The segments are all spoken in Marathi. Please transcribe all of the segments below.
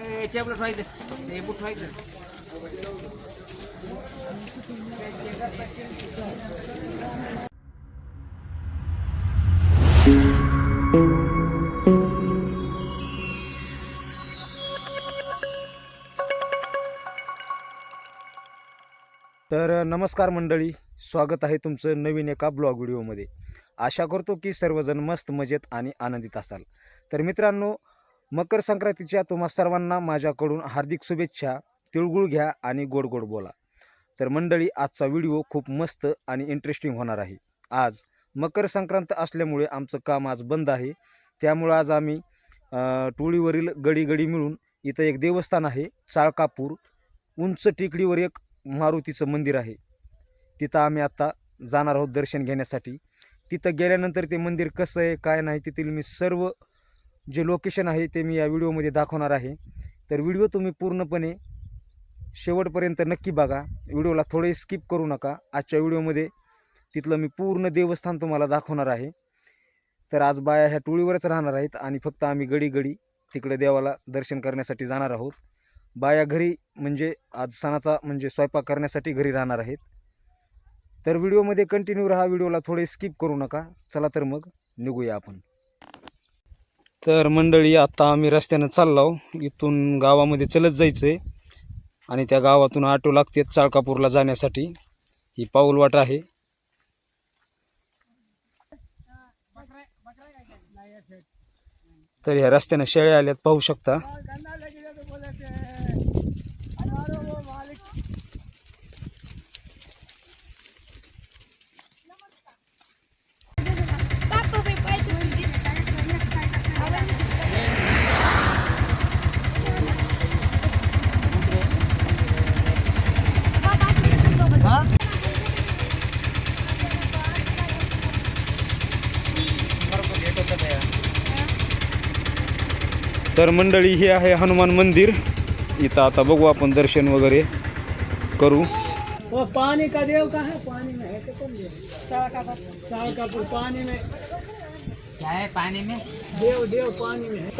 ए ठेवायचं ते ठेवायचं तर नमस्कार मंडळी स्वागत आहे तुमचं नवीन एका ब्लॉग व्हिडिओमध्ये. आशा करतो की सर्वजण मस्त मजेत आणि आनंदित असाल. तर मित्रांनो मकर संक्रांतीच्या तुम्हा सर्वांना माझ्याकडून हार्दिक शुभेच्छा. तिळगुळ घ्या आणि गोड गोड बोला. तर मंडळी आजचा व्हिडिओ खूप मस्त आणि इंटरेस्टिंग होणार आहे. आज मकर संक्रांत असल्यामुळे आमचं काम आज बंद आहे. त्यामुळं आज आम्ही टोळीवरील गडी गडी मिळून इथं एक देवस्थान आहे चाळकापूर. उंच टेकडीवर एक मारुतीचं मंदिर आहे. तिथं आम्ही आत्ता जाणार आहोत दर्शन घेण्यासाठी. तिथं गेल्यानंतर ते मंदिर कसं आहे काय नाही तेथील मी सर्व जे लोकेशन आहे ते मी या व्हिडिओमध्ये दाखवणार आहे. तर व्हिडिओ तुम्ही पूर्णपणे शेवटपर्यंत नक्की बघा. व्हिडिओला थोडे स्किप करू नका. आजच्या व्हिडिओमध्ये तिथलं मी पूर्ण देवस्थान तुम्हाला दाखवणार आहे. तर आज बाया ह्या टोळीवरच राहणार आहेत आणि फक्त आम्ही गडी गडी तिकडे देवाला दर्शन करण्यासाठी जाणार आहोत. बाया घरी म्हणजे आज सणाचा म्हणजे स्वयंपाक करण्यासाठी घरी राहणार आहेत. तर व्हिडिओमध्ये कंटिन्यू राहा. व्हिडिओला थोडे स्किप करू नका. चला तर मग निघूया आपण. तर मंडळी आता आम्ही रस्त्यानं चाललो इथून गावामध्ये चलत जायचं आहे आणि त्या गावातून ऑटो लागते चाळकापूरला जाण्यासाठी. ही पाऊलवाट आहे. तर ह्या रस्त्यानं शेळ्या आल्यात पाहू शकता. तर मंडळी हे आहे हनुमान मंदिर. इथं आता बघू आपण दर्शन वगैरे करू. वो पानी का देव का है? पानी में है तो कौन देव? चाल का पुर पानी में. क्या है पानी में? देव देव पानी में है.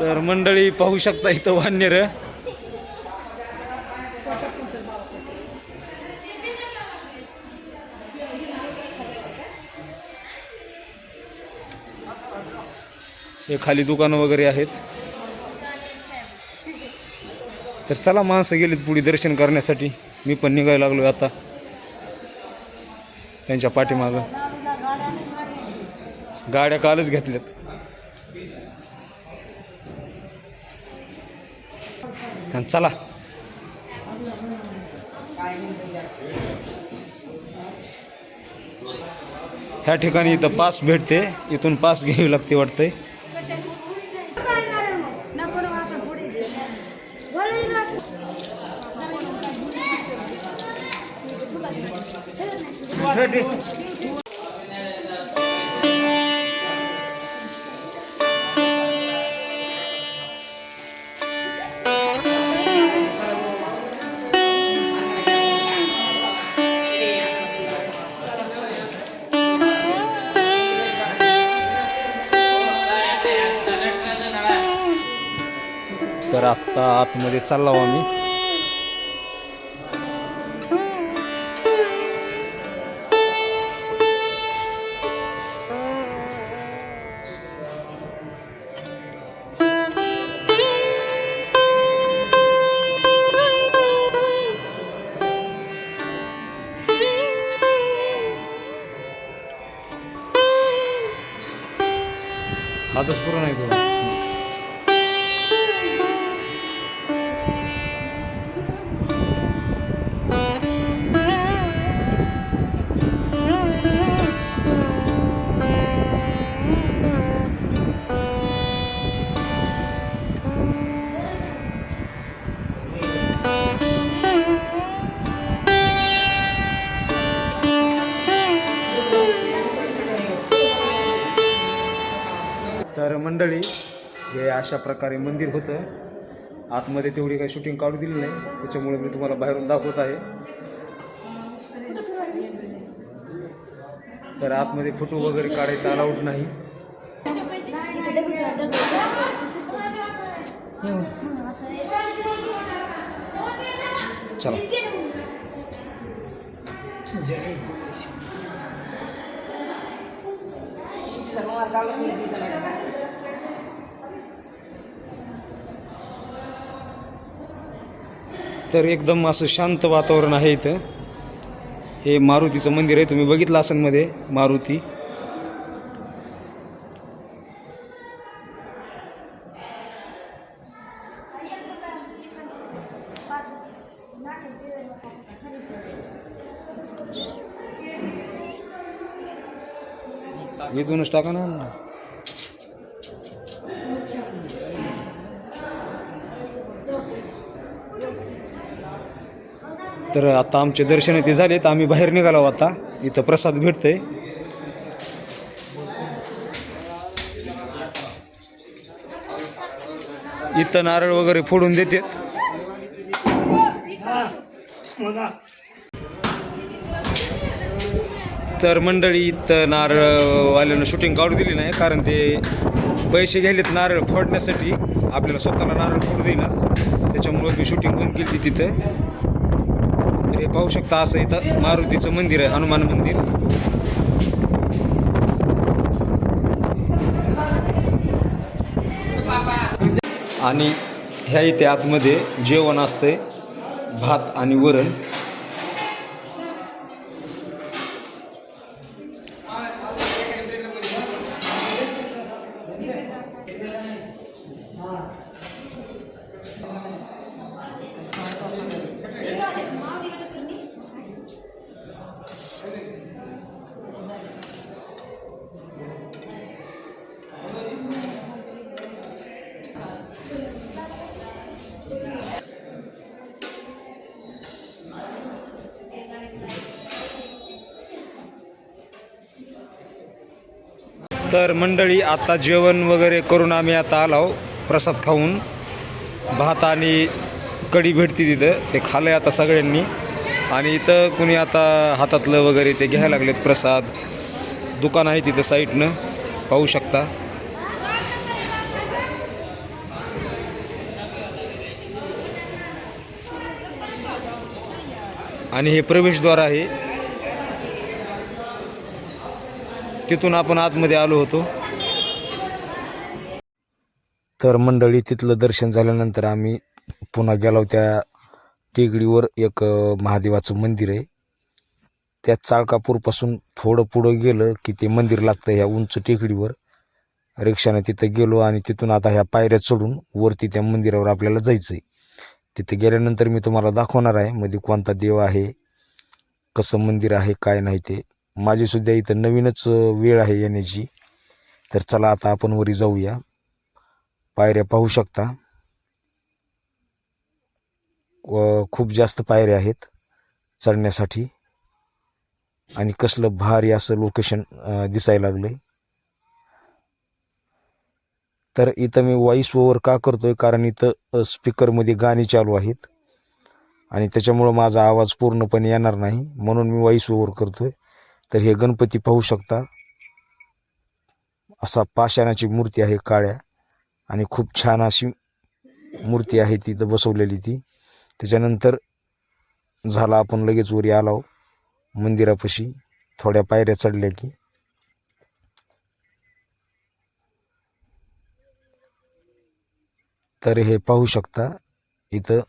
तर मंडळी पाहू शकता इथं वानर हे खाली दुकानं वगैरे आहेत. तर चला माणसं गेलीत पुढे दर्शन करण्यासाठी. मी पण निघायला लागलो आता. त्यांच्या पाठीमागं. गाड्या कालच घेतल्यात. आणि चला. ह्या ठिकाणी इथं पास भेटते. इथून पास घ्यावी लागते वाटतंय. तर आत्ता आतमध्ये चाललो आम्ही আদর্শ পুরান একদম तर मंडळी हे अशा प्रकारे मंदिर होतं. आतमध्ये तेवढी काही शूटिंग काढू दिली नाही. त्याच्यामुळे मी तुम्हाला बाहेरून दाखवत आहे. तर आतमध्ये फोटो वगैरे काढायचा अलाउड नाही. चला. तर एकदम असं शांत वातावरण आहे इथं. हे मारुतीचं मंदिर आहे. तुम्ही बघितलं असेल मध्ये मारुती. इथूनच टाका ना. तर आता आमचे दर्शन इथे झालेत. आम्ही बाहेर निघालो आता. इथं प्रसाद भेटतंय. इथं नारळ वगैरे फोडून देतात. तर मंडळी इथं नारळवाल्यानं शूटिंग काढू दिली नाही कारण ते पैसे घ्यायलेत नारळ फोडण्यासाठी. आपल्याला स्वतःला नारळ फोडू देईना. त्याच्यामुळं मी शूटिंग बंद केली तिथं. हे पाहू शकता असं इथं मारुतीचं मंदिर आहे हनुमान मंदिर. आणि ह्या इथे आतमध्ये जेवण असतंय भात आणि वरण. तर मंडळी आता जेवण वगैरे करून आम्ही आता आलो प्रसाद खाऊन. भात आणि कढी भेटते तिथं ते खाल्लं आहे आता सगळ्यांनी. आणि इथं कुणी आता हातातलं वगैरे ते घ्यायला लागलेत प्रसाद. दुकान आहे तिथं साईडनं पाहू शकता. आणि हे प्रवेशद्वार आहे. तिथून आपण आतमध्ये आलो होतो. तर मंडळी तिथलं दर्शन झाल्यानंतर आम्ही पुन्हा गेलो त्या टेकडीवर एक महादेवाचं मंदिर आहे. त्या चाळकापूरपासून थोडं पुढं गेलं की ते मंदिर लागतं ह्या उंच टेकडीवर. रिक्षाने तिथं गेलो आणि तिथून आता ह्या पायऱ्या चढून वरती त्या मंदिरावर आपल्याला जायचं आहे तिथे गेल्यानंतर मी तुम्हाला दाखवणार आहे मध्ये कोणता देव आहे कसं मंदिर आहे काय नाही ते. माझी सुद्धा इथं नवीनच वेळ आहे येण्याची. तर चला आता आपण वरी जाऊया. पायऱ्या पाहू शकता. व खूप जास्त पायऱ्या आहेत चढण्यासाठी. आणि कसलं भारी असं लोकेशन दिसायला आहे तर इथं मी व्हॉइस ओव्हर का करतोय? कारण इथं स्पीकरमध्ये गाणी चालू आहेत. आणि त्याच्यामुळं माझा आवाज पूर्णपणे येणार नाही. म्हणून मी व्हॉइस ओव्हर करतोय. तर हे गणपती पाहू शकता. असा पाषाणाची मूर्ती आहे काळ्या आणि खूप छान अशी मूर्ती आहे तिथं बसवलेली ती. त्याच्यानंतर झाला आपण लगेच वरी आलो. मंदिरापाशी थोड्या पायऱ्या चढल्या की. तर हे पाहू शकता इथं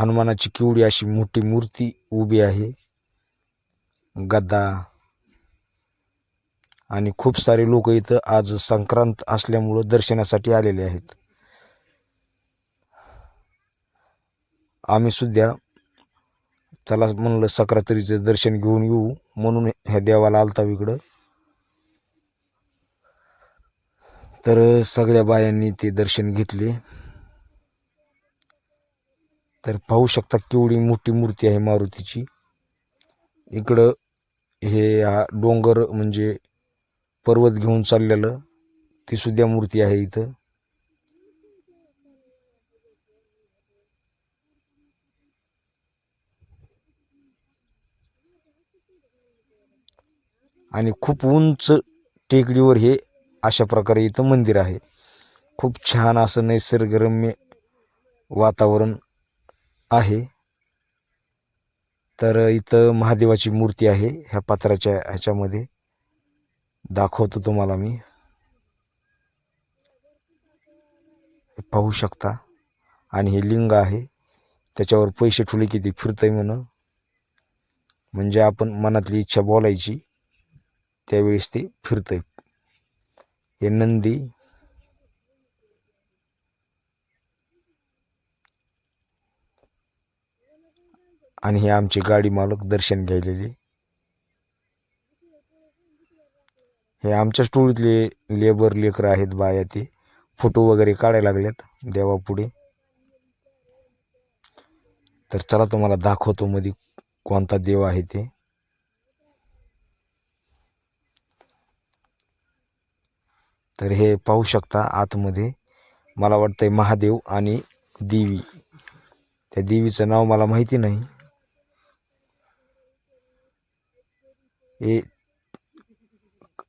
हनुमानाची किवडी अशी मोठी मूर्ती उभी आहे. गदा आणि खूप सारे लोक इथं आज संक्रांत असल्यामुळं दर्शनासाठी आलेले आहेत. आम्ही सुद्धा चला म्हणलं सक्रातरीचं दर्शन घेऊन येऊ म्हणून ह्या देवाला आलता इकडं. तर सगळ्या बायांनी ते दर्शन घेतले. तर पाहू शकता केवढी मोठी मूर्ती आहे मारुतीची. इकडं हे डोंगर म्हणजे पर्वत घेऊन चाललेलं. ती सुद्धा मूर्ती आहे इथं. आणि खूप उंच टेकडीवर हे अशा प्रकारे इथं मंदिर आहे. खूप छान असं निसर्गरम्य वातावरण आहे. तर इथं महादेवाची मूर्ती आहे ह्या पात्राच्या ह्याच्यामध्ये. दाखवतो तुम्हाला मी. पाहू शकता. आणि हे लिंग आहे. त्याच्यावर पैसे ठुले किती फिरतंय म्हणून. म्हणजे आपण मनातली इच्छा बोलायची त्यावेळेस ते फिरतंय. हे नंदी. आणि हे आमचे गाडी मालक दर्शन घ्यायलेले. हे आमच्याच टोळीतले लेबर लेकरं आहेत बाया ते. फोटो वगैरे काढायला लागल्यात देवापुढे तर चला तुम्हाला दाखवतो मध्ये कोणता देव आहे ते. तर हे पाहू शकता आतमध्ये. मला वाटतंय महादेव आणि देवी. त्या देवीचं नाव मला माहिती नाही. हे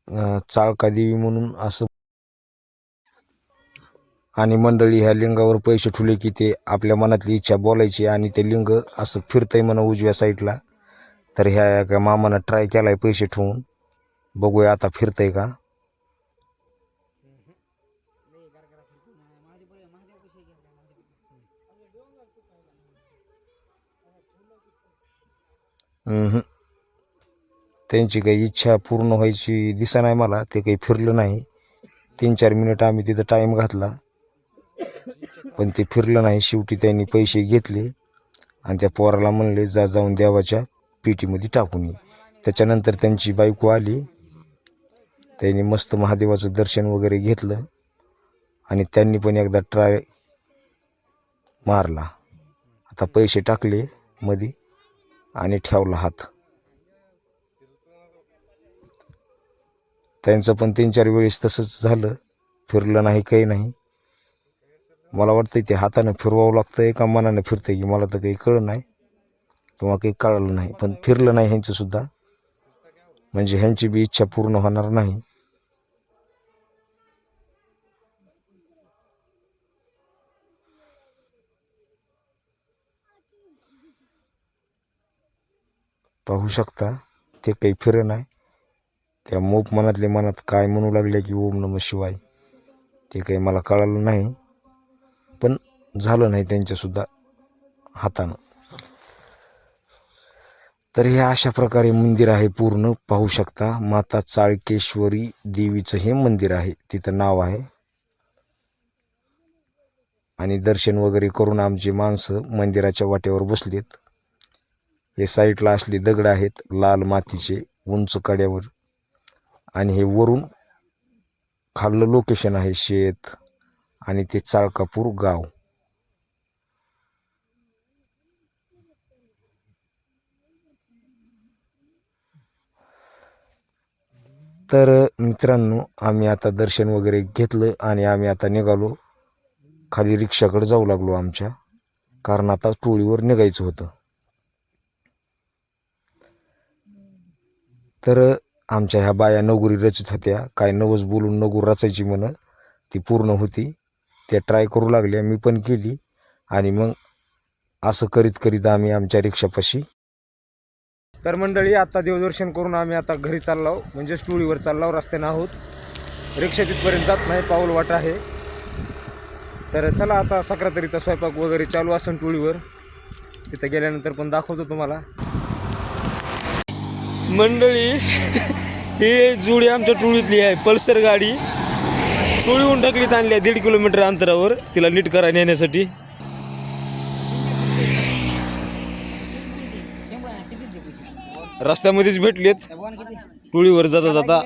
चाळकादेवी चाळका देवी म्हणून असं. आणि मंडळी ह्या लिंगावर पैसे ठुले की ते आपल्या मनातली इच्छा बोलायची आणि ते लिंग असं फिरतंय म्हणा उजव्या साईडला. तर ह्या एका मामानं ट्राय केलाय पैसे ठेवून. बघूया आता फिरतंय का? हम्म. त्यांची काही इच्छा पूर्ण व्हायची दिसा नाही मला ते काही फिरलं नाही. तीन चार मिनिट आम्ही तिथं टाईम घातला. पण ते फिरलं नाही. शेवटी त्यांनी पैसे घेतले आणि त्या पोराला म्हणले जा जाऊन देवाच्या पेटीमध्ये टाकून ये. त्याच्यानंतर त्यांची बायको आली. त्यांनी मस्त महादेवाचं दर्शन वगैरे घेतलं आणि त्यांनी पण एकदा ट्राय मारला. आता पैसे टाकले मधी आणि ठेवला हात. त्यांचं पण तीन चार वेळेस तसंच झालं. फिरलं नाही काही नाही. मला वाटतं ते हातानं फिरवावं लागतं का मनानं फिरतं की मला तर काही कळलं नाही. किंवा काही कळलं नाही. पण फिरलं नाही ह्यांचंसुद्धा. म्हणजे ह्यांची बी इच्छा पूर्ण होणार नाही. पाहू शकता ते काही फिरं नाही. त्या मोप मनातले मनात काय म्हणू लागले की ओम नम शिवाय? ते काही मला कळालं नाही. पण झालं नाही त्यांच्यासुद्धा हातानं. तर हे अशा प्रकारे मंदिर आहे पूर्ण. पाहू शकता माता चाळकेश्वरी देवीचं हे मंदिर आहे. तिथं नाव आहे. आणि दर्शन वगैरे करून आमची माणसं मंदिराच्या वाटेवर बसलीत. हे साईडला असले दगड आहेत लाल मातीचे उंच कड्यावर. आणि हे वरून खाल्लं लोकेशन आहे शेत आणि ते चाळकापूर गाव. तर मित्रांनो आम्ही आता दर्शन वगैरे घेतलं आणि आम्ही आता निघालो. खाली रिक्षाकडे जाऊ लागलो आमच्या कारण आता टोळीवर निघायचं होतं. तर आमच्या ह्या बाया नगुरी रचत होत्या. काय नवस बोलून नगूर रचायची म्हण ती पूर्ण होती. त्या ट्राय करू लागल्या. मी पण केली. आणि मग असं करीत करीत आम्ही आमच्या रिक्षापाशी. तर मंडळी आता देवदर्शन करून आम्ही आता घरी चाललो म्हणजे टोळीवर चाललो रस्त्याने आहोत. रिक्षा तिथपर्यंत जात नाही. पाऊल वाट आहे. तर चला आता सक्रातरीचा स्वयंपाक वगैरे चालू असेल टोळीवर. तिथं गेल्यानंतर पण दाखवतो तुम्हाला. मंडळी ही जुडी आमच्या टोळीतली आहे पल्सर गाडी. टोळीहून टाकलीत आणली आहे दीड किलोमीटर अंतरावर. तिला नीट करा नेण्यासाठी. रस्त्यामध्येच भेटलेत. टोळीवर जाता जाता.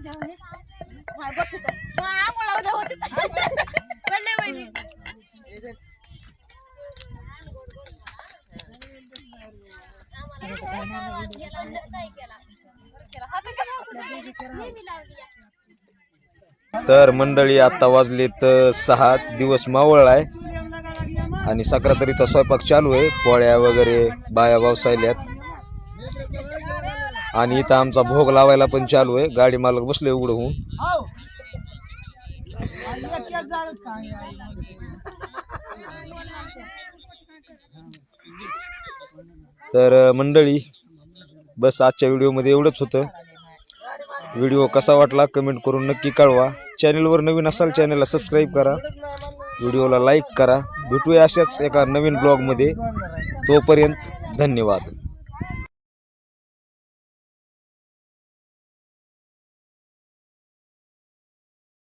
माहिती तर मंडळी आता वाजलेत सहा दिवस मावळ आहे. आणि साखरातरीचा स्वयंपाक चालू आहे. पोळ्या वगैरे बाया वावसायल्यात. आणि इथं आमचा भोग लावायला पण चालू आहे. गाडी मालक बसले उघड होऊन तर मंडळी बस आजच्या व्हिडिओमध्ये एवढंच होतं. व्हिडिओ कसा वाटला कमेंट करून नक्की कळवा. चॅनलवर नवीन असाल चॅनलला सबस्क्राईब करा. व्हिडिओला लाईक करा. भेटूया अशाच एका नवीन ब्लॉगमध्ये. तोपर्यंत धन्यवाद.